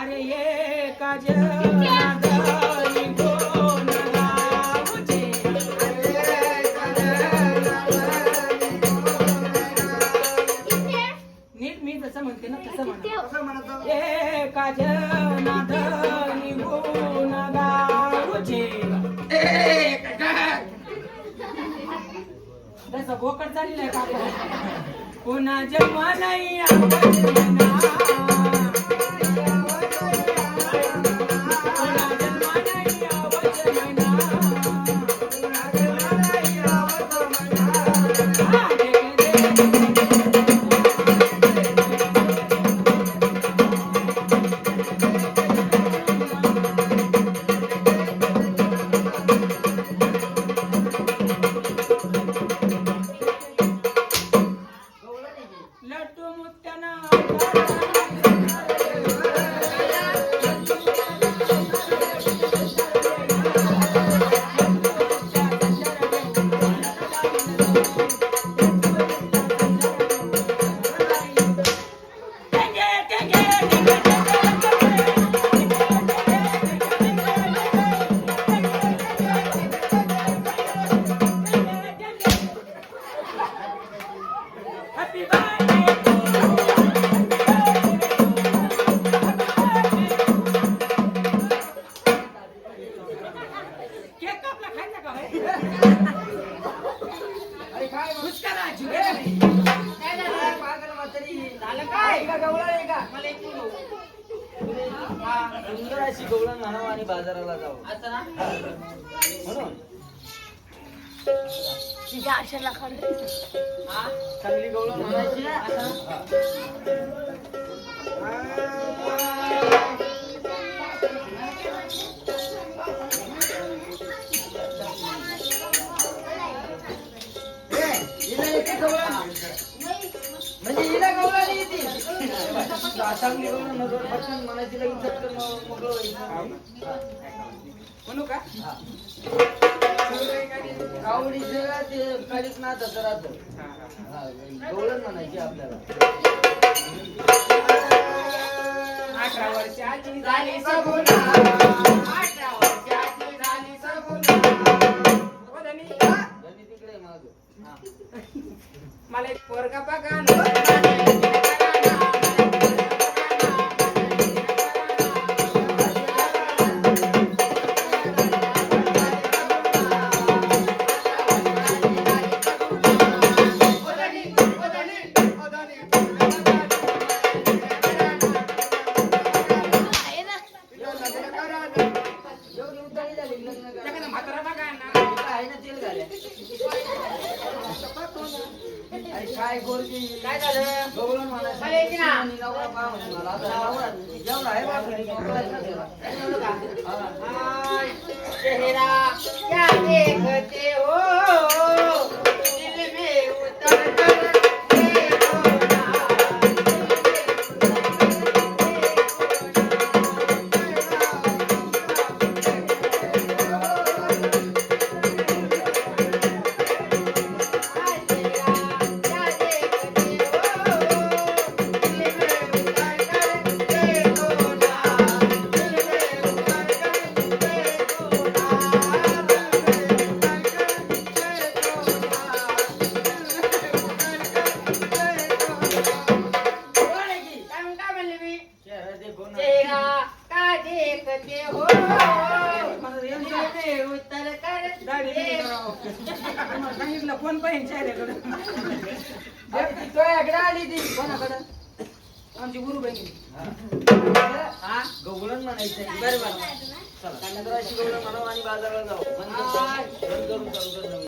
अरे ये काजनादरी कोण गावचे नीट मी जसं म्हणते अशी गवळण म्हणावं आणि बाजाराला जावं. असं ना? म्हणून. हा? चांगली गवळण म्हणायची म्हणजे हिला गवळण येते चांगली गवळण नजर पटकन म्हणायची लगेच झटकन मोकळं व्हायचं. म्हणू का कावडी कावडीचं ते काळीच नाचाचं राहतं गवळण म्हणायची आपल्याला अठरा वर्षाची झाली सगुना ना. इथं आहे ना तेल घाल्या. अरे काय गोरकी काय झालं नवरा पहा म्हणे मला. आता नवरा जेवढा आहे बापरे. हा. चेहरा क्या देखते करावं. तुम्हाला सांगितलं कोण पाहिजे अरे, तुझ्याकडे आली ती कोणाकडं? आमची गुरु बहिणी. हा? गवळण म्हणायचं बरं बरं. चला. गवळण म्हणावं आणि बाजाराला जाऊ बंद हाय. बंद करून चालू कर नवीन.